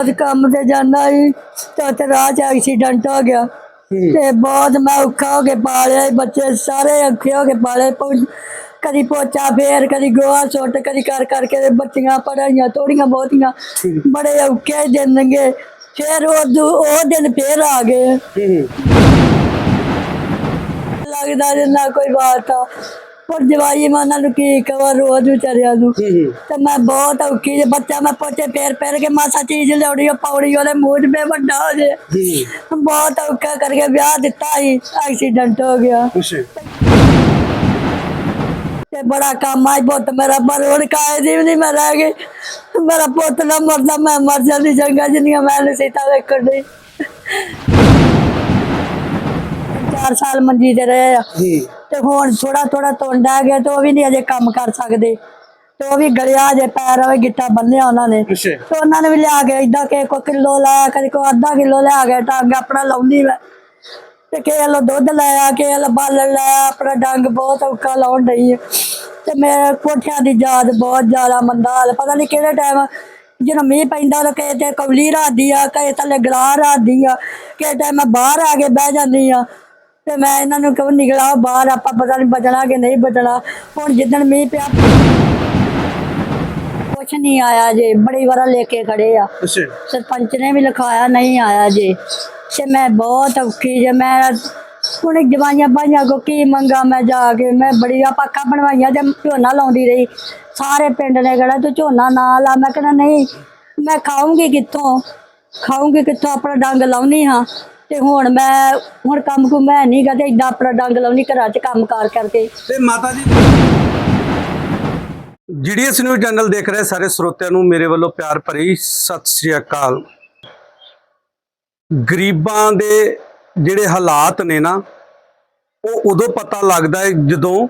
ਅੱਜ ਕੰਮ ਤੇ ਜਾਣਾ ਸੀ ਤੇ ਉੱਥੇ ਰਾਹ 'ਚ ਐਕਸੀਡੈਂਟ ਹੋ ਗਿਆ। ਤੇ ਬਹੁਤ ਮੈਂ ਔਖਾ ਹੋ ਕੇ ਪਾਲਿਆ ਸੀ, ਬੱਚੇ ਸਾਰੇ ਔਖੇ ਹੋ ਕੇ ਪਾਲੇ। ਕਦੀ ਪੋਚਾ ਫੇਰ ਕਦੀ ਗੋਹਾ ਸੁੱਟ ਕਦੀ ਕਰ ਕਰਕੇ ਤੇ ਬੱਚੀਆਂ ਪੜਾਈਆਂ ਥੋੜੀਆਂ ਬਹੁਤੀਆਂ। ਬੜੇ ਔਖੇ ਦਿਨ ਲੰਘੇ ਫੇਰ ਉਹ ਦੂ- ਉਹ ਦਿਨ ਫੇਰ ਆ ਗਏ। ਲੱਗਦਾ ਜਿੰਨਾ ਕੋਈ ਬਾਤ ਆ ਪਰ ਜਵਾਈ ਮਾਨਾਂ ਨੂੰ ਕੀ ਕਵਾਂ ਰੋਜ਼ ਵਿਚਾਰਿਆਂ ਨੂੰ ਤੇ ਮੈਂ ਬਹੁਤ ਔਖੀ ਜੇ ਬੱਚਾ ਮੈਂ ਪੋਚੇ ਫੇਰ ਫੇਰ ਕੇ ਮਾਸਾ ਚੀਜ਼ ਲਿਆਉਣੀ ਉਹ ਪੌੜੀ ਉਹਦੇ ਮੂੰਹ 'ਚ ਬੇ ਵੱਡਾ ਹੋ ਜੇ ਬਹੁਤ ਔਖਾ ਕਰਕੇ ਵਿਆਹ ਦਿੱਤਾ ਸੀ ਐਕਸੀਡੈਂਟ ਹੋ ਗਿਆ ਤੇ ਬੜਾ ਕੰਮ ਆਈ ਪੁੱਤ ਮੇਰਾ ਪਰ ਹੁਣ ਕਾਇ ਦੀ ਵੀ ਨਹੀਂ ਮੈਂ ਰਹਿ ਗਈ ਮੇਰਾ ਪੁੱਤ ਨਾ ਮਰਦਾ ਮੈਂ ਮਰ ਜਾਂਦੀ ਚੰਗਾ ਜਿੰਨੀਆਂ ਮੈਂ ਨਸੀਤਾ ਵੇਖਣ ਦੀ ਚਾਰ ਸਾਲ ਮੰਜੀ ਤੇ ਰਹੇ ਆ ਤੇ ਹੁਣ ਥੋੜਾ ਥੋੜਾ ਤੁੰਡ ਆ ਗਿਆ ਤੇ ਉਹ ਵੀ ਨਹੀਂ ਅਜੇ ਕੰਮ ਕਰ ਸਕਦੇ। ਤੇ ਉਹ ਵੀ ਗਲਿਆ ਜੇ ਪੈਰ ਹੋਵੇ ਗਿੱਟਾ ਬੰਨਿਆ ਉਹਨਾਂ ਨੇ। ਅੱਛਾ। ਤੇ ਉਹਨਾਂ ਨੇ ਵੀ ਲਿਆ ਕੇ ਇਦਾਂ ਕਿ ਕੋ ਕਿਲੋ ਲਾਇਆ ਕਦੀ ਕੋ ਅੱਧਾ ਕਿਲੋ ਲਿਆ ਕੇ ਟੰਗ ਆਪਣਾ ਲਾਉਂਦੀ ਮੈਂ। ਤੇ ਕਿਸੇ ਵੱਲੋਂ ਦੁੱਧ ਲਾਇਆ ਕਿਸੇ ਵੱਲੋਂ ਬਾਲਣ ਲਾਇਆ ਆਪਣਾ ਡੰਗ ਬਹੁਤ ਔਖਾ ਲਾਉਣ ਡਈ ਹੈ ਤੇ ਮੈਂ ਕੋਠਿਆਂ ਦੀ ਯਾਦ ਬਹੁਤ ਜ਼ਿਆਦਾ ਮੰਦਾ ਹਾਲ ਪਤਾ ਨਹੀਂ ਕਿਹੜੇ ਟਾਈਮ ਜਦੋਂ ਮੀਂਹ ਪੈਂਦਾ ਤਾਂ ਕਿਸੇ ਤੇ ਕਵਲੀ ਰਾਦੀ ਆ ਕਿਸੇ ਥੱਲੇ ਗਲਾ ਰਾਦੀ ਆ ਕਿਸੇ ਟਾਈਮ ਮੈਂ ਬਾਹਰ ਆ ਕੇ ਬਹਿ ਜਾਂਦੀ ਆ। ਤੇ ਮੈਂ ਇਹਨਾਂ ਨੂੰ ਕਹੂੰ ਨਿਕਲਾ ਬਾਹਰ ਆਪਾਂ ਪਤਾ ਨਹੀਂ ਬਚਣਾ ਕਿ ਨਹੀਂ ਬਚਣਾ। ਹੁਣ ਜਿੱਦਣ ਮੀਂਹ ਪਿਆ ਕੁਛ ਨਹੀਂ ਆਇਆ ਜੇ ਬੜੀ ਵਾਰਾ ਲੈ ਕੇ ਖੜੇ ਆ। ਅੱਛਾ। ਸਰਪੰਚ ਨੇ ਵੀ ਲਿਖਾਇਆ ਨਹੀਂ ਆਇਆ ਜੇ। ਤੇ ਮੈਂ ਬਹੁਤ ਔਖੀ ਜੇ ਮੈਂ ਹੁਣ ਜਵਾਈਆਂ ਬਾਈਆਂ ਕੋ ਕੀ ਮੰਗਾ ਮੈਂ ਜਾ ਕੇ ਮੈਂ ਬੜੀਆਂ ਪਾਕਾਂ ਬਣਵਾਈਆਂ ਤੇ ਝੋਨਾ ਲਾਉਂਦੀ ਰਹੀ। ਸਾਰੇ ਪਿੰਡ ਨੇ ਕਿਹੜਾ ਤੂੰ ਝੋਨਾ ਨਾ ਲਾ। ਮੈਂ ਕਹਿੰਦਾ ਨਹੀਂ ਮੈਂ ਖਾਊਂਗੀ ਕਿੱਥੋਂ? ਖਾਊਂਗੀ ਕਿੱਥੋਂ? ਆਪਣਾ ਡੰਗ ਲਾਉਣੀ ਹਾਂ। ਤੇ ਹੁਣ ਮੈਂ, ਹੁਣ ਕੰਮ ਕੋ ਮੈਂ ਨਹੀਂ ਗਾ ਤੇ ਏਦਾਂ ਆਪਣਾ ਡੰਗ ਲਾਉਣੀ ਘਰਾਂ 'ਚ ਕੰਮ ਕਾਰ ਕਰਕੇ। ਤੇ ਮਾਤਾ ਜੀ ਜੀਡੀਐਸ ਨਿਊਜ਼ ਚੈਨਲ ਦੇਖ ਰਹੇ ਸਾਰੇ ਸਰੋਤਿਆਂ ਨੂੰ ਮੇਰੇ ਵੱਲੋਂ ਪਿਆਰ ਭਰੀ ਸਤਿ ਸ੍ਰੀ ਅਕਾਲ। ਗਰੀਬਾਂ ਦੇ ਜਿਹੜੇ ਹਾਲਾਤ ਨੇ ਨਾ, ਉਹ ਉਦੋਂ ਪਤਾ ਲੱਗਦਾ ਹੈ ਜਦੋਂ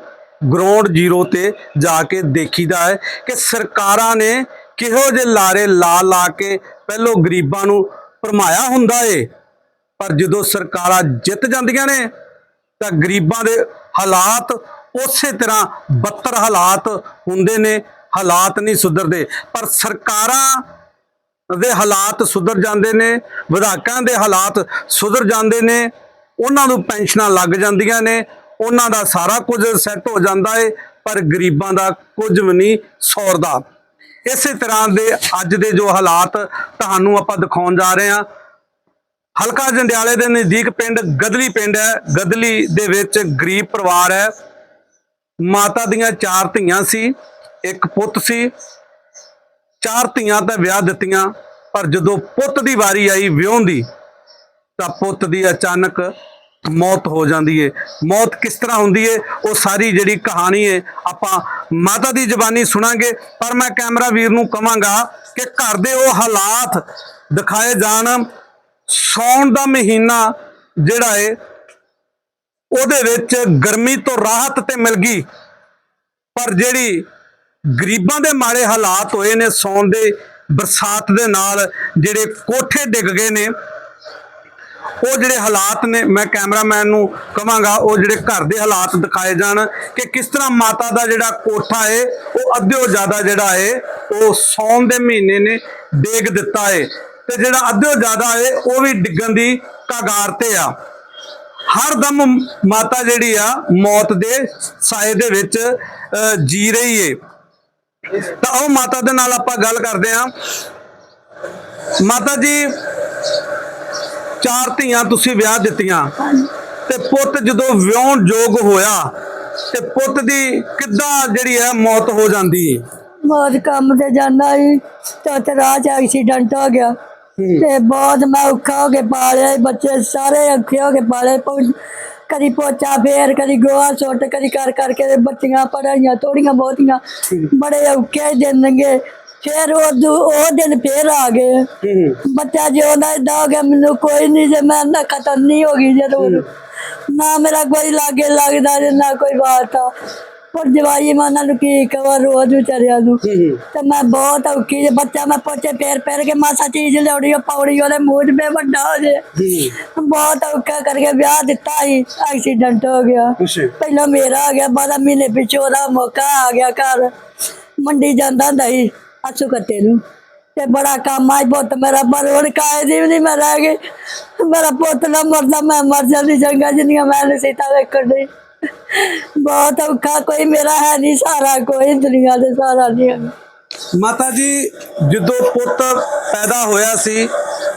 ਗਰਾਊਂਡ ਜ਼ੀਰੋ ਤੇ ਜਾ ਕੇ ਦੇਖੀਦਾ ਹੈ ਕਿ ਸਰਕਾਰਾਂ ਨੇ ਕਿਹੋ ਜਿਹੇ ਲਾਰੇ ਲਾ ਲਾ ਕੇ ਪਹਿਲੋਂ ਗਰੀਬਾਂ ਨੂੰ ਭਰਮਾਇਆ ਹੁੰਦਾ ਏ। ਪਰ ਜਦੋਂ ਸਰਕਾਰਾਂ ਜਿੱਤ ਜਾਂਦੀਆਂ ਨੇ, ਤਾਂ ਗਰੀਬਾਂ ਦੇ ਹਾਲਾਤ ਉਸੇ ਤਰ੍ਹਾਂ ਬੱਤਰ ਹਾਲਾਤ ਹੁੰਦੇ ਨੇ, ਹਾਲਾਤ ਨਹੀਂ ਸੁਧਰਦੇ। ਪਰ ਸਰਕਾਰਾਂ ਦੇ ਹਾਲਾਤ ਸੁਧਰ ਜਾਂਦੇ ਨੇ, ਵਿਧਾਇਕਾਂ ਦੇ ਹਾਲਾਤ ਸੁਧਰ ਜਾਂਦੇ ਨੇ, ਉਹਨਾਂ ਨੂੰ ਪੈਨਸ਼ਨਾਂ ਲੱਗ ਜਾਂਦੀਆਂ ਨੇ, ਉਹਨਾਂ ਦਾ ਸਾਰਾ ਕੁਝ ਸੈੱਟ ਹੋ ਜਾਂਦਾ ਏ, ਪਰ ਗਰੀਬਾਂ ਦਾ ਕੁਝ ਵੀ ਨਹੀਂ ਸੌਰਦਾ। ਇਸੇ ਤਰ੍ਹਾਂ ਦੇ ਅੱਜ ਦੇ ਜੋ ਹਾਲਾਤ ਤੁਹਾਨੂੰ ਆਪਾਂ ਦਿਖਾਉਣ ਜਾ ਰਹੇ ਹਾਂ ਹਲਕਾ ਜੰਡਿਆਲੇ ਦੇ ਨਜ਼ਦੀਕ ਪਿੰਡ ਗਦਲੀ ਪਿੰਡ ਹੈ। ਗਦਲੀ ਦੇ ਵਿੱਚ ਗਰੀਬ ਪਰਿਵਾਰ ਹੈ। ਮਾਤਾ ਦੀਆਂ ਚਾਰ ਧੀਆਂ ਸੀ, ਇੱਕ ਪੁੱਤ ਸੀ। ਚਾਰ ਧੀਆਂ ਤਾਂ ਵਿਆਹ ਦਿੱਤੀਆਂ, ਪਰ ਜਦੋਂ ਪੁੱਤ ਦੀ ਵਾਰੀ ਆਈ ਵਿਆਹੁਣ ਦੀ, ਤਾਂ ਪੁੱਤ ਦੀ ਅਚਾਨਕ ਮੌਤ ਹੋ ਜਾਂਦੀ ਏ। ਮੌਤ ਕਿਸ ਤਰ੍ਹਾਂ ਹੁੰਦੀ ਏ? ਉਹ ਸਾਰੀ ਜਿਹੜੀ ਕਹਾਣੀ ਏ, ਆਪਾਂ ਮਾਤਾ ਦੀ ਜ਼ੁਬਾਨੀ ਸੁਣਾਂਗੇ। ਪਰ ਮੈਂ ਕੈਮਰਾ ਵੀਰ ਨੂੰ ਕਵਾਂਗਾ ਕਿ ਘਰ ਦੇ ਉਹ ਹਾਲਾਤ ਦਿਖਾਏ ਜਾਣ। ਸੌਣ ਦਾ ਮਹੀਨਾ ਜਿਹੜਾ ਏ, ਉਹਦੇ ਵਿੱਚ ਗਰਮੀ ਤੋਂ ਰਾਹਤ ਤੇ ਮਿਲ ਗਈ। ਪਰ ਜਿਹੜੀ ਗਰੀਬਾਂ ਦੇ ਮਾੜੇ ਹਾਲਾਤ ਹੋਏ ਨੇ ਸੌਣ ਦੇ, ਬਰਸਾਤ ਦੇ ਨਾਲ ਜਿਹੜੇ ਕੋਠੇ ਡਿੱਗ ਗਏ ਨੇ, ਉਹ ਜਿਹੜੇ ਹਾਲਾਤ ਨੇ, ਮੈਂ ਕੈਮਰਾਮੈਨ ਨੂੰ ਕਹਾਂਗਾ ਉਹ ਜਿਹੜੇ ਘਰ ਦੇ ਹਾਲਾਤ ਦਿਖਾਏ ਜਾਣ ਕਿ ਕਿਸ ਤਰ੍ਹਾਂ ਮਾਤਾ ਦਾ ਜਿਹੜਾ ਕੋਠਾ ਏ, ਉਹ ਅੱਧਿਓ ਜ਼ਿਆਦਾ ਜਿਹੜਾ ਏ, ਉਹ ਸੌਣ ਦੇ ਮਹੀਨੇ ਨੇ ਡੇਗ ਦਿੱਤਾ ਏ। ਤੇ ਜਿਹੜਾ ਅੱਧਿਓ ਜ਼ਿਆਦਾ ਏ ਉਹ ਵੀ ਡਿੱਗਣ ਦੀ ਕਗਾਰ ਤੇ ਆ। ਹਰ ਦਮ ਮਾਤਾ ਜਿਹੜੀ ਆ, ਮੌਤ ਦੇ ਸਾਏ ਦੇ ਵਿੱਚ ਜੀ ਰਹੀ ਏ। ਤਾਂ ਉਹ ਮਾਤਾ ਦੇ ਨਾਲ ਆਪਾਂ ਗੱਲ ਕਰਦੇ ਆ। ਮਾਤਾ ਜੀ, ਚਾਰ ਧੀਆਂ ਤੁਸੀਂ ਵਿਆਹ ਦਿੱਤੀਆਂ। ਤੇ ਪੁੱਤ ਜਦੋਂ ਵਿਆਹਣ ਯੋਗ ਹੋਇਆ, ਤੇ ਪੁੱਤ ਦੀ ਕਿੱਦਾਂ ਜਿਹੜੀ ਹੈ ਮੌਤ ਹੋ ਜਾਂਦੀ ਹੈ ਬਹੁਤ ਕੰਮ ਤੇ ਜਾਂਦਾ ਸੀ ਤੇ ਰਾਹ 'ਚ ਐਕਸੀਡੈਂਟ ਹੋ ਗਿਆ। ਤੇ ਬਹੁਤ ਮੈਂ ਔਖਾ ਹੋ ਕੇ ਪਾਲਿਆ ਬੱਚੇ ਸਾਰੇ ਔਖੇ ਹੋ ਕੇ ਪਾਲੇ ਕਦੀ ਪੋਚਾ ਫੇਰ ਕਦੀ ਗੋਹਾ ਸੁੱਟ ਕਦੀ ਕਰ ਕਰਕੇ ਬੱਚੀਆਂ ਪੜਾਈਆਂ ਥੋੜੀਆਂ ਬਹੁਤੀਆਂ। ਬੜੇ ਔਖੇ ਦਿਨ ਲੰਘੇ ਫੇਰ ਉਹ ਉਹ ਦਿਨ ਫੇਰ ਆ ਗਏ। ਬੱਚਾ ਜਿਉਂਦਾ ਏਦਾਂ ਹੋ ਗਿਆ ਮੈਨੂੰ ਕੋਈ ਨਹੀਂ ਜੇ ਮੈਂ ਨਾ ਖਤਮ ਨਹੀਂ ਹੋ ਗਈ ਜਦੋਂ ਨਾ ਮੇਰਾ ਕੋਈ ਲਾਗੇ ਲੱਗਦਾ ਨਾ ਕੋਈ ਬਾਤ ਆ ਪਰ ਜਵਾਈ ਮਾਨਾਂ ਨੂੰ ਕੀ ਕਵਾਂ ਰੋਜ਼ ਵਿਚਾਰਿਆਂ ਨੂੰ। ਤੇ ਮੈਂ ਬਹੁਤ ਔਖੀ ਜੇ ਬੱਚਾ ਮੈਂ ਪੋਚੇ ਫੇਰ ਫੇਰ ਕੇ ਮਾਸਾ ਚੀਜ਼ ਲਿਆਉਣੀ ਉਹ ਪੌੜੀ ਉਹਦੇ ਮੂੰਹ 'ਚ ਵੱਡਾ ਹੋ ਜੇ। ਬਹੁਤ ਔਖਾ ਕਰਕੇ ਵਿਆਹ ਦਿੱਤਾ ਸੀ ਐਕਸੀਡੈਂਟ ਹੋ ਗਿਆ। ਪਹਿਲਾਂ ਮੇਰਾ ਆ ਗਿਆ ਬਾਅਦ ਮਹੀਨੇ ਪਿੱਛੋਂ ਉਹਦਾ ਮੌਕਾ ਆ ਗਿਆ ਘਰ। ਮੰਡੀ ਜਾਂਦਾ ਹੁੰਦਾ ਸੀ ਅਸੂ ਕੱਤੇ ਨੂੰ। ਤੇ ਬੜਾ ਕੰਮ ਆਈ ਪੁੱਤ ਮੇਰਾ ਪਰ ਹੁਣ ਕਾਇ ਦੀ ਵੀ ਨਹੀਂ ਮੈਂ ਰਹਿ ਗਈ। ਮੇਰਾ ਪੁੱਤ ਨਾ ਮਰਦਾ ਮੈਂ ਮਰ ਜਾਂਦੀ ਚੰਗਾ ਜਿੰਨੀਆਂ ਮੈਂ ਨਸੀਤਾ ਵੇਖਣ ਦੀ ਬਹੁਤ ਔਖਾ, ਕੋਈ ਮੇਰਾ ਹੈ ਨਹੀਂ ਸਾਰਾ, ਕੋਈ ਦੁਨੀਆ ਦੇ ਸਾਰਾ ਨਹੀਂ ਹੈਗਾ। ਮਾਤਾ ਜੀ, ਜਦੋਂ ਪੁੱਤ ਪੈਦਾ ਹੋਇਆ ਸੀ,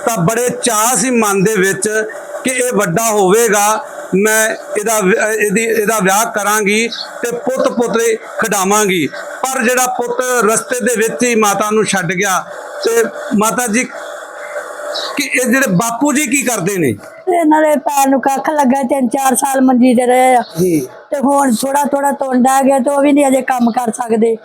ਤਾਂ ਬੜੇ ਚਾਹ ਸੀ ਮਨ ਦੇ ਵਿੱਚ ਕਿ ਇਹ ਵੱਡਾ ਹੋਵੇਗਾ, ਮੈਂ ਇਹਦਾ ਵਿ- ਇਹਦੀ, ਇਹਦਾ ਵਿਆਹ ਕਰਾਂਗੀ ਤੇ ਪੁੱਤ ਪੁੱਤਰੇ ਖਿਡਾਵਾਂਗੀ ਪਰ ਜਿਹੜਾ ਪੁੱਤ ਰਸਤੇ ਦੇ ਵਿੱਚ ਹੀ ਮਾਤਾ ਨੂੰ ਛੱਡ ਗਿਆ, ਤੇ ਮਾਤਾ ਜੀ ਕਿ ਇਹ ਜਿਹੜੇ ਬਾਪੂ ਜੀ ਕੀ ਕਰਦੇ ਨੇ? ਇਹਨਾਂ ਦੇ ਪੈਰ ਨੂੰ ਕੱਖ ਲੱਗਾ ਤਿੰਨ ਚਾਰ ਸਾਲ ਮੰਜੀ ਤੇ ਰਹੇ ਆ। ਤੇ ਹੁਣ ਥੋੜਾ ਥੋੜਾ ਤੁੰਡ ਆ ਗਿਆ ਤੇ ਉਹ ਵੀ ਨਹੀਂ ਅਜੇ ਕੰਮ ਕਰ ਸਕਦੇ।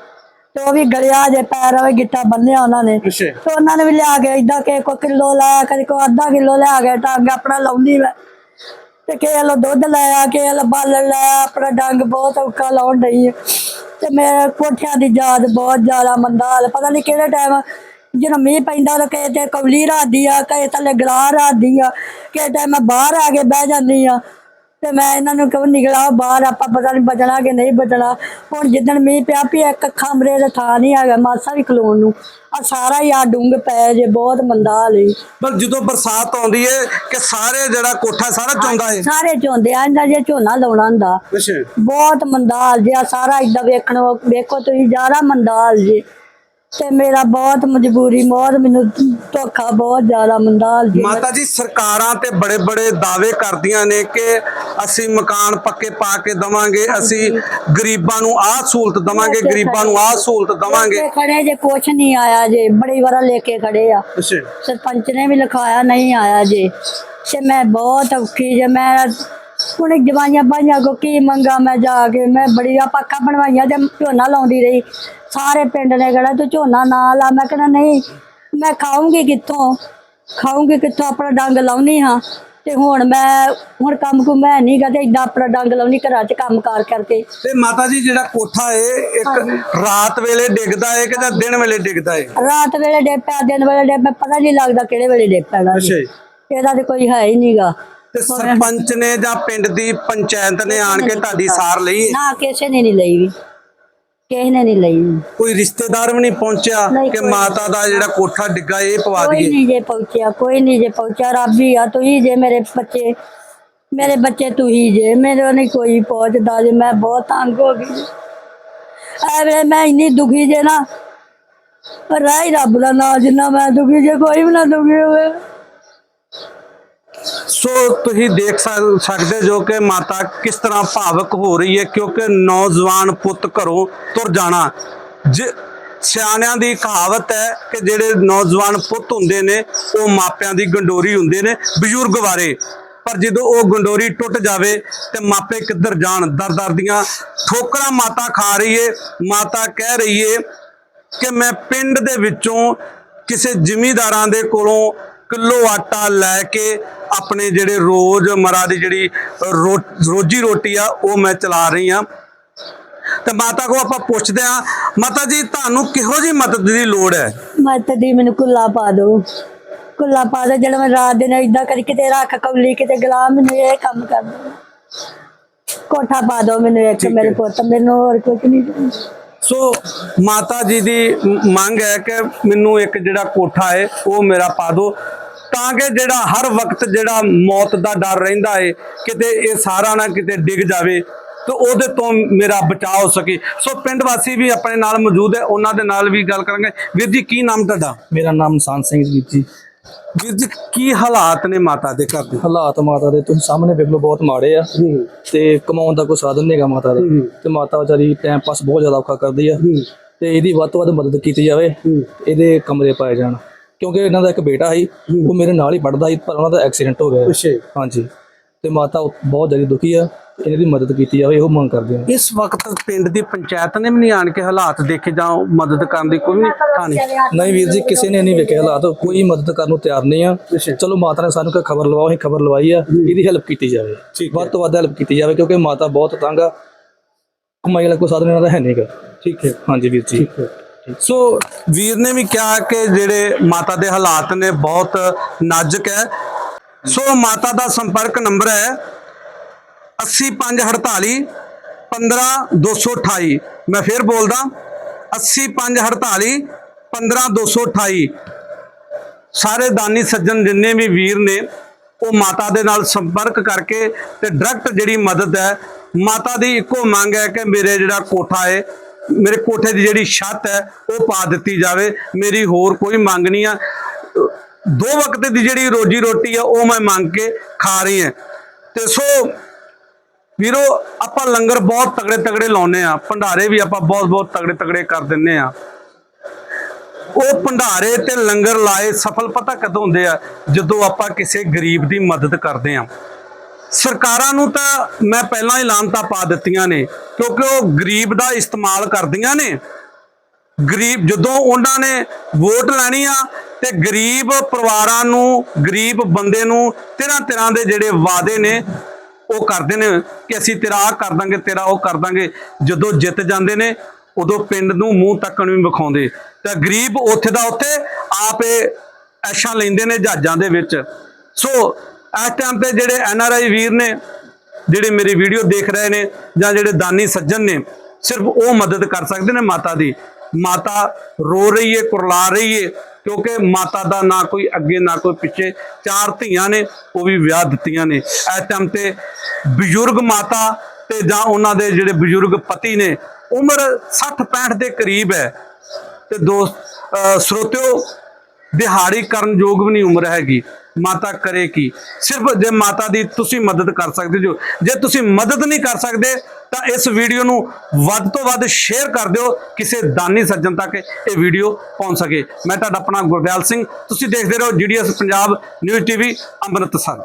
ਤੇ ਉਹ ਵੀ ਗਲਿਆ ਜੇ ਪੈਰ ਉਹ ਗਿੱਟਾ ਬੰਨਿਆ ਉਹਨਾਂ ਨੇ। ਤੇ ਉਹਨਾਂ ਨੇ ਵੀ ਲਿਆ ਕੇ ਇਦਾਂ ਕਿ ਕੋ ਕਿਲੋ ਲਾਇਆ ਕਦੇ ਕੋ ਅੱਧਾ ਕਿਲੋ ਲਿਆ ਕੇ ਟੰਗ ਆਪਣਾ ਲਾਉਂਦੀ ਮੈਂ। ਤੇ ਕਿਸੇ ਲੋ ਦੁੱਧ ਲਾਇਆ ਕਿਸੇ ਲੋ ਬਾਲਣ ਲਾਇਆ ਆਪਣਾ ਡੰਗ ਬਹੁਤ ਔਖਾ ਲਾਉਣ ਡਈ ਹੈ ਤੇ ਮੇਰੇ ਕੋਠਿਆਂ ਦੀ ਯਾਦ ਬਹੁਤ ਜ਼ਿਆਦਾ ਮੰਦਾ ਹਾਲ ਪਤਾ ਨਹੀਂ ਕਿਹੜੇ ਟਾਈਮ ਜਦੋਂ ਮੀਂਹ ਪੈਂਦਾ ਤਾਂ ਕਿਸੇ ਤੇ ਕੌਲੀ ਰਾਦੀ ਆ ਕਿਸੇ ਥੱਲੇ ਗਲਾ ਰਾਦੀ ਆ ਕਿਸੇ ਟਾਈਮ ਮੈਂ ਬਾਹਰ ਆ ਕੇ ਬਹਿ ਜਾਂਦੀ ਆ। ਤੇ ਮੈਂ ਇਹਨਾਂ ਨੂੰ ਕਹੂੰ ਨਿਕਲਾ ਬਾਹਰ ਆਪਾਂ ਪਤਾ ਨਹੀਂ ਬਚਣਾ ਕਿ ਨਹੀਂ ਬਚਣਾ। ਹੁਣ ਜਿੱਦਣ ਮੀਂਹ ਪਿਆ ਪਿਆ ਇੱਕ ਕਮਰੇ ਦਾ ਥਾਂ ਨਹੀਂ ਹੈਗਾ ਮਾਸਾ ਵੀ ਖਲੋਣ ਨੂੰ। ਆ ਸਾਰਾ ਹੀ ਆ ਡੂੰਗ ਪੈ ਜੇ ਬਹੁਤ ਮੰਦਾ ਹਾਲ ਈ ਪਰ ਜਦੋਂ ਬਰਸਾਤ ਆਉਂਦੀ ਹੈ ਕਿ ਸਾਰੇ ਜਿਹੜਾ ਕੋਠਾ ਸਾਰਾ ਚੌਂਦਾ ਹੈ ਸਾਰੇ ਝੋਂਦੇ ਆ ਇਹਨਾਂ ਜੇ ਝੋਨਾ ਲਾਉਣਾ ਹੁੰਦਾ। ਅੱਛਾ। ਬਹੁਤ ਮੰਦਾਲ ਜਿਹਾ ਸਾਰਾ ਇਦਾਂ ਵੇਖਣ ਵੇਖੋ ਤੁਸੀਂ ਜ਼ਿਆਦਾ ਮੰਦਾਲ ਜੀ। ਤੇ ਮੇਰਾ ਬਹੁਤ ਮਜਬੂਰੀ ਬਹੁਤ ਮੈਨੂੰ ਧੋਖਾ ਬਹੁਤ ਜ਼ਿਆਦਾ ਮੰਦਾਲ ਜੀ। ਮਾਤਾ ਜੀ ਸਰਕਾਰਾਂ ਤੇ ਬੜੇ ਬੜੇ ਦਾਅਵੇ ਕਰਦੀਆਂ ਨੇ ਕਿ ਅਸੀਂ ਮਕਾਨ ਪੱਕੇ ਪਾ ਕੇ ਦਵਾਂਗੇ ਅਸੀਂ ਗਰੀਬਾਂ ਨੂੰ ਆਹ ਸਹੂਲਤ ਦਵਾਂਗੇ ਗਰੀਬਾਂ ਨੂੰ ਆਹ ਸਹੂਲਤ ਦਵਾਂਗੇ। ਖੜੇ ਜੇ ਕੁਛ ਨਹੀਂ ਆਇਆ ਜੇ ਬੜੀ ਵਾਰਾ ਲੈ ਕੇ ਖੜੇ ਆ। ਅੱਛਾ ਸਰਪੰਚ ਨੇ ਵੀ ਲਿਖਾਇਆ ਨਹੀਂ ਆਇਆ ਜੇ। ਤੇ ਮੈਂ ਬਹੁਤ ਔਖੀ ਜੇ ਮੈਂ ਹੁਣ ਜਵਾਈਆਂ ਭਾਈਆਂ ਕੋ ਕੀ ਮੰਗਾ ਮੈਂ ਜਾ ਕੇ ਮੈਂ ਬੜੀਆਂ ਪੱਕਾ ਬਣਵਾਈਆਂ ਤੇ ਝੋਨਾ ਲਾਉਂਦੀ ਰਹੀ। ਸਾਰੇ ਪਿੰਡ ਨੇ ਕਿਹਾ ਤੂੰ ਝੋਨਾ ਨਾ ਲਾ। ਮੈਂ ਕਹਿੰਦਾ ਨਹੀਂ ਮੈਂ ਖਾਉਂਗੀ ਕਿੱਥੋਂ? ਖਾਉਂਗੀ ਕਿੱਥੋਂ? ਆਪਣਾ ਡੰਗ ਲਾਉਣੀ ਹਾਂ। ਤੇ ਹੁਣ ਮੈਂ ਹੁਣ ਕੰਮ ਕੋ ਮੈਂ ਨਹੀਂ ਤੇ ਇਦਾਂ ਆਪਣਾ ਡੰਗ ਲਾਉਣੀ ਘਰਾਂ 'ਚ ਕੰਮ ਕਾਰ ਕਰਕੇ। ਤੇ ਮਾਤਾ ਜੀ ਜਿਹੜਾ ਕੋਠਾ ਏ ਇੱਕ ਰਾਤ ਵੇਲੇ ਡਿੱਗਦਾ ਏ ਕਿ ਜਾਂ ਦਿਨ ਵੇਲੇ ਡਿੱਗਦਾ ਏ? ਰਾਤ ਵੇਲੇ ਡੇ ਪਿਆ ਦਿਨ ਵੇਲੇ ਡੇ ਪਿਆ ਪਤਾ ਨਹੀਂ ਲੱਗਦਾ ਕਿਹੜੇ ਵੇਲੇ ਡੇ ਪੈਣਾ ਜੀ। ਜੀ। ਇਹਦਾ ਤੇ ਕੋਈ ਹੈ ਹੀ ਨਹੀਂਗਾ ਤੇ ਸਰਪੰਚ ਨੇ ਜਾਂ ਪਿੰਡ ਦੀ ਪੰਚਾਇਤ ਨੇ ਆਣ ਕੇ ਤੁਹਾਡੀ ਸਾਰ ਲਈ ਨਾ ਕਿਸੇ ਨੇ ਨਹੀਂ ਲਈ ਵੀ। ਕਿਸੇ ਨੇ ਨਹੀਂ ਲਈ। ਕੋਈ ਰਿਸ਼ਤੇਦਾਰ ਵੀ ਨਹੀਂ ਪਹੁੰਚਿਆ ਨਹੀਂ, ਕਿ ਕੋਈ ਮਾਤਾ ਦਾ ਜਿਹੜਾ ਕੋਠਾ ਡਿੱਗਾ ਇਹ ਪਵਾ ਕੋਈ ਦਈਏ? ਨਹੀਂ ਜੇ ਪਹੁੰਚਿਆ ਕੋਈ ਨਹੀਂ ਜੇ ਪਹੁੰਚਿਆ। ਰੱਬ ਹੀ ਆ ਤੂੰ ਹੀ ਜੇ ਮੇਰੇ ਬੱਚੇ ਮੇਰੇ ਬੱਚੇ ਤੂੰ ਹੀ ਜੇ। ਮੇਰੇ ਨਹੀਂ ਕੋਈ ਪਹੁੰਚਦਾ ਜੇ ਮੈਂ ਬਹੁਤ ਤੰਗ ਹੋ ਗਈ। ਐ ਵੇਲੇ ਮੈਂ ਇੰਨੀ ਦੁਖੀ ਜੇ ਨਾ ਪਰ ਰਾਈ ਰੱਬ ਦਾ ਨਾਂ ਜਿੰਨਾ ਮੈਂ ਦੁਖੀ ਜੇ ਕੋਈ ਵੀ ਨਾ ਦੁਖੀ ਹੋਵੇ। ਸੋ ਤੁਸੀਂ ਦੇਖ ਸਕ- ਸਕਦੇ ਜੋ ਕਿ ਮਾਤਾ ਕਿਸ ਤਰ੍ਹਾਂ ਭਾਵਕ ਹੋ ਰਹੀ ਹੈ, ਕਿਉਂਕਿ ਨੌਜਵਾਨ ਪੁੱਤ ਘਰੋਂ ਤੁਰ ਜਾਣਾ। ਜ ਸਿਆਣਿਆਂ ਦੀ ਕਹਾਵਤ ਹੈ ਕਿ ਜਿਹੜੇ ਨੌਜਵਾਨ ਪੁੱਤ ਹੁੰਦੇ ਨੇ, ਉਹ ਮਾਪਿਆਂ ਦੀ ਗੰਡੋਰੀ ਹੁੰਦੇ ਨੇ, ਬਜ਼ੁਰਗ ਵਾਰੇ। ਪਰ ਜਦੋਂ ਉਹ ਗੰਡੋਰੀ ਟੁੱਟ ਜਾਵੇ ਤੇ ਮਾਪੇ ਕਿੱਧਰ ਜਾਣ? ਦਰ ਦਰ ਦੀਆਂ ਠੋਕਰਾਂ ਮਾਤਾ ਖਾ ਰਹੀ ਏ। ਮਾਤਾ ਕਹਿ ਰਹੀ ਏ ਕਿ ਮੈਂ ਪਿੰਡ ਦੇ ਵਿੱਚੋਂ ਕਿਸੇ ਜ਼ਿਮੀਂਦਾਰਾਂ ਦੇ ਕੋਲੋਂ ਕਿਲੋ ਆਟਾ ਲੈ ਕੇ ਆਪਣੇ ਜਿਹੜੇ ਰੋਜ਼ ਮਰਾ ਦੀ ਜਿਹੜੀ ਰੋਜੀ ਰੋਟੀ ਆ ਉਹ ਮੈਂ ਚਲਾ ਰਹੀ ਆ ਤੇ ਮਾਤਾ ਕੋ ਆਪਾਂ ਪੁੱਛਦੇ ਆ ਮਾਤਾ ਜੀ ਤੁਹਾਨੂੰ ਕਿਹੋ ਜੀ ਮਦਦ ਦੀ ਲੋੜ ਹੈ? ਮਤ ਦੀ ਮੈਨੂੰ ਕੁੱਲਾ ਪਾ ਦੋ ਕੁੱਲਾ ਪਾ ਦੋ ਜਿਹੜਾ ਮੈਂ ਰਾਤ ਦਿਨ ਇਦਾਂ ਕਰੀ ਕਿਤੇ ਰੱਖ ਕੌਲੀ ਕਿਤੇ ਗਲਾ ਮੈਨੂੰ ਇਹ ਕੰਮ ਕਰ ਦੋ ਕੋਠਾ ਪਾ ਦੋ ਮੈਨੂੰ ਇੱਕ ਮੇਰੇ। ਪੁੱਤ ਮੈਨੂੰ ਹੋਰ ਕੁਝ ਨਹੀਂ। ਸੋ ਮਾਤਾ ਜੀ ਦੀ ਮੰਗ ਹੈ ਕਿ ਮੈਨੂੰ ਇੱਕ ਜਿਹੜਾ ਕੋਠਾ ਹੈ ਉਹ ਮੇਰਾ ਪਾ ਦਿਓ। ਤਾਂ ਕਿ ਜਿਹੜਾ ਹਰ ਵਕਤ ਜਿਹੜਾ ਮੌਤ ਦਾ ਡਰ ਰਹਿੰਦਾ ਹੈ ਕਿਤੇ ਇਹ ਸਾਰਾ ਨਾ ਕਿਤੇ ਡਿੱਗ ਜਾਵੇ ਤੇ ਉਹਦੇ ਤੋਂ ਮੇਰਾ ਬਚਾਅ ਹੋ ਸਕੇ। ਸੋ ਪਿੰਡ ਵਾਸੀ ਵੀ ਆਪਣੇ ਨਾਲ ਮੌਜੂਦ ਹੈ ਉਹਨਾਂ ਦੇ ਨਾਲ ਵੀ ਗੱਲ ਕਰਾਂਗੇ। ਵੀਰ ਜੀ ਕੀ ਨਾਮ ਤੁਹਾਡਾ? ਮੇਰਾ ਨਾਮ ਨਿਸ਼ਾਨ ਸਿੰਘ ਜੀ ਜੀ। ਵੀਰ ਜੀ ਕੀ ਹਾਲਾਤ ਨੇ ਮਾਤਾ ਦੇ ਘਰ ਦੇ? ਹਾਲਾਤ ਮਾਤਾ ਦੇ ਤੁਸੀਂ ਸਾਹਮਣੇ ਵੇਖ ਲਓ ਬਹੁਤ ਮਾੜੇ ਆ। ਤੇ ਕਮਾਉਣ ਦਾ ਕੋਈ ਸਾਧਨ ਨਹੀਂਗਾ ਮਾਤਾ ਦਾ। ਤੇ ਮਾਤਾ ਵਿਚਾਰੀ ਟਾਈਮ ਪਾਸ ਬਹੁਤ ਜ਼ਿਆਦਾ ਔਖਾ ਕਰਦੀ ਆ। ਤੇ ਇਹਦੀ ਵੱਧ ਤੋਂ ਵੱਧ ਮਦਦ ਕੀਤੀ ਜਾਵੇ। ਇਹਦੇ ਕਮਰੇ ਪਾਏ ਜਾਣ। ਕਿਉਂਕਿ ਇਹਨਾਂ ਦਾ ਇੱਕ ਬੇਟਾ ਸੀ ਉਹ ਮੇਰੇ ਨਾਲ ਹੀ ਪੜਦਾ ਸੀ ਪਰ ਉਹਨਾਂ ਦਾ ਐਕਸੀਡੈਂਟ ਹੋ ਗਿਆ। ਅੱਛਾ ਹਾਂਜੀ। ਤੇ ਮਾਤਾ ਬਹੁਤ ਜ਼ਿਆਦਾ ਦੁਖੀ ਆ ਇਹਨਾਂ ਦੀ ਮਦਦ ਕੀਤੀ ਜਾਵੇ ਇਹੋ ਮੰਗ ਕਰਦੇ ਆ। ਇਸ ਵਕਤ ਪਿੰਡ ਦੀ ਪੰਚਾਇਤ ਨੇ ਵੀ ਨਹੀਂ ਆਣ ਕੇ ਹਾਲਾਤ ਦੇਖੇ ਜਾਂ ਮਦਦ ਕਰਨ ਦੀ ਕੋਈ ਨਹੀਂ ਥਾਣੀ ਨਹੀਂ? ਵੀਰ ਜੀ ਕਿਸੇ ਨੇ ਨਹੀਂ ਵੇਖਿਆ ਹਾਲਾਤ ਕੋਈ ਮਦਦ ਕਰਨ ਨੂੰ ਤਿਆਰ ਨਹੀਂ ਆ। ਚਲੋ ਮਾਤਾ ਨੇ ਸਾਨੂੰ ਕੋਈ ਖਬਰ ਲਵਾਓ ਅਸੀਂ ਖਬਰ ਲਵਾਈ ਆ ਇਹਦੀ ਹੈਲਪ ਕੀਤੀ ਜਾਵੇ। ਠੀਕ ਹੈ। ਵੱਧ ਤੋਂ ਵੱਧ ਹੈਲਪ ਕੀਤੀ ਜਾਵੇ ਕਿਉਂਕਿ ਮਾਤਾ ਬਹੁਤ ਤੰਗ ਆ। ਕਮਾਈ ਵਾਲਾ ਕੋਈ ਸਾਧਨ ਇਹਨਾਂ ਦਾ ਹੈ ਨਹੀਂਗਾ ਠੀਕ ਹੈ। ਹਾਂਜੀ ਵੀਰ ਜੀ। ਸੋ ਵੀਰ ਨੇ ਵੀ ਕਿਹਾ ਕਿ ਜਿਹੜੇ ਮਾਤਾ ਦੇ ਹਾਲਾਤ ਨੇ ਬਹੁਤ ਨਾਜ਼ੁਕ ਹੈ। ਸੋ ਮਾਤਾ ਦਾ ਸੰਪਰਕ ਨੰਬਰ ਹੈ 8548 15228 ਮੈਂ ਫਿਰ ਬੋਲਦਾ 8548 15228 ਸਾਰੇ ਦਾਨੀ ਸੱਜਣ ਜਿੰਨੇ ਵੀ ਵੀਰ ਨੇ, ਉਹ ਮਾਤਾ ਦੇ ਨਾਲ ਸੰਪਰਕ ਕਰਕੇ ਤੇ ਡਾਇਰੈਕਟ ਜਿਹੜੀ ਮਦਦ ਹੈ, ਮਾਤਾ ਦੀ ਇੱਕੋ ਮੰਗ ਹੈ ਕਿ ਮੇਰੇ ਜਿਹੜਾ ਕੋਠਾ ਹੈ ਮੇਰੇ ਕੋਠੇ ਦੀ ਜਿਹੜੀ ਛੱਤ ਹੈ, ਉਹ ਪਾ ਦਿੱਤੀ ਜਾਵੇ। ਮੇਰੀ ਹੋਰ ਕੋਈ ਮੰਗ ਨਹੀਂ ਆ। ਦੋ ਵਕਤ ਦੀ ਜਿਹੜੀ ਰੋਜੀ ਰੋਟੀ ਆ, ਉਹ ਮੈਂ ਮੰਗ ਕੇ ਖਾ ਰਹੀ ਹਾਂ। ਤੇ ਸੋ ਵੀਰੋ, ਆਪਾਂ ਲੰਗਰ ਬਹੁਤ ਤਗੜੇ ਤਗੜੇ ਲਾਉਨੇ ਆ ਭੰਡਾਰੇ ਵੀ ਆਪਾਂ ਬਹੁਤ ਬਹੁਤ ਤਗੜੇ ਤਗੜੇ ਕਰ ਦਿੰਨੇ ਆ ਉਹ ਭੰਡਾਰੇ ਤੇ ਲੰਗਰ ਲਾਏ ਸਫਲ ਪਤਾ ਕਦੋਂ ਹੁੰਦੇ ਆ? ਜਦੋਂ ਆਪਾਂ ਕਿਸੇ ਗਰੀਬ ਦੀ ਮਦਦ ਕਰਦੇ ਆ ਸਰਕਾਰਾਂ ਨੂੰ ਤਾਂ ਮੈਂ ਪਹਿਲਾਂ ਹੀ ਲਾਂਤਾ ਪਾ ਦਿੱਤੀਆਂ ਨੇ, ਕਿਉਂਕਿ ਉਹ ਗਰੀਬ ਦਾ ਇਸਤੇਮਾਲ ਕਰਦੀਆਂ ਨੇ। ਗਰੀਬ, ਜਦੋਂ ਉਹਨਾਂ ਨੇ ਵੋਟ ਲੈਣੀ ਆ, ਤੇ ਗਰੀਬ ਪਰਿਵਾਰਾਂ ਨੂੰ, ਗਰੀਬ ਬੰਦੇ ਨੂੰ ਤਰ੍ਹਾਂ ਤਿਰਾਂ ਦੇ ਜਿਹੜੇ ਵਾਅਦੇ ਨੇ, ਉਹ ਕਰਦੇ ਨੇ ਕਿ ਅਸੀਂ ਤੇਰਾ ਆਹ ਕਰ ਦਾਂਗੇ, ਤੇਰਾ ਉਹ ਕਰ ਦਾਂਗੇ। ਜਦੋਂ ਜਿੱਤ ਜਾਂਦੇ ਨੇ, ਉਦੋਂ ਪਿੰਡ ਨੂੰ ਮੂੰਹ ਤੱਕਣ ਵੀ ਵਿਖਾਉਂਦੇ। ਤਾਂ ਗਰੀਬ ਉੱਥੇ ਦਾ ਉੱਥੇ, ਆਪੇ ਐਸ਼ਾਂ ਲੈਂਦੇ ਨੇ ਜਹਾਜ਼ਾਂ ਦੇ ਵਿੱਚ। ਸੋ ਇਸ ਟਾਈਮ ਤੇ ਜਿਹੜੇ ਐਨ ਆਰ ਆਈ ਵੀਰ ਨੇ, ਜਿਹੜੇ ਮੇਰੀ ਵੀਡੀਓ ਦੇਖ ਰਹੇ ਨੇ ਜਾਂ ਜਿਹੜੇ ਦਾਨੀ ਸੱਜਣ ਨੇ, ਸਿਰਫ ਉਹ ਮਦਦ ਕਰ ਸਕਦੇ ਨੇ ਮਾਤਾ ਦੀ। ਮਾਤਾ ਰੋ ਰਹੀ ਏ, ਕੁਰਲਾ ਰਹੀ ਏ, ਕਿਉਂਕਿ ਮਾਤਾ ਦਾ ਨਾ ਕੋਈ ਅੱਗੇ, ਨਾ ਕੋਈ ਪਿੱਛੇ। ਚਾਰ ਧੀਆਂ ਨੇ, ਉਹ ਵੀ ਵਿਆਹ ਦਿੱਤੀਆਂ ਨੇ। ਇਸ ਟਾਈਮ ਤੇ ਬਜ਼ੁਰਗ ਮਾਤਾ ਤੇ ਜਾਂ ਉਹਨਾਂ ਦੇ ਜਿਹੜੇ ਬਜ਼ੁਰਗ ਪਤੀ ਨੇ, ਉਮਰ 60 65 ਦੇ ਕਰੀਬ ਹੈ। ਤੇ ਦੋਸਤ ਸਰੋਤਿਓ, ਦਿਹਾੜੀ ਕਰਨ ਯੋਗ ਵੀ ਨਹੀਂ ਉਮਰ ਹੈਗੀ। ਮਾਤਾ ਕਰੇ ਕੀ? ਸਿਰਫ ਜੇ ਮਾਤਾ ਦੀ ਤੁਸੀਂ ਮਦਦ ਕਰ ਸਕਦੇ ਜੋ, ਜੇ ਤੁਸੀਂ ਮਦਦ ਨਹੀਂ ਕਰ ਸਕਦੇ, ਤਾਂ ਇਸ ਵੀਡੀਓ ਨੂੰ ਵੱਧ ਤੋਂ ਵੱਧ ਸ਼ੇਅਰ ਕਰ ਦਿਓ, ਕਿਸੇ ਦਾਨੀ ਸੱਜਣ ਤੱਕ ਇਹ ਵੀਡੀਓ ਪਹੁੰਚ ਸਕੇ। ਮੈਂ ਤੁਹਾਡਾ ਆਪਣਾ ਗੁਰਦਿਆਲ ਸਿੰਘ, ਤੁਸੀਂ ਦੇਖਦੇ ਰਹੋ GDS Punjab news TV Amritsar.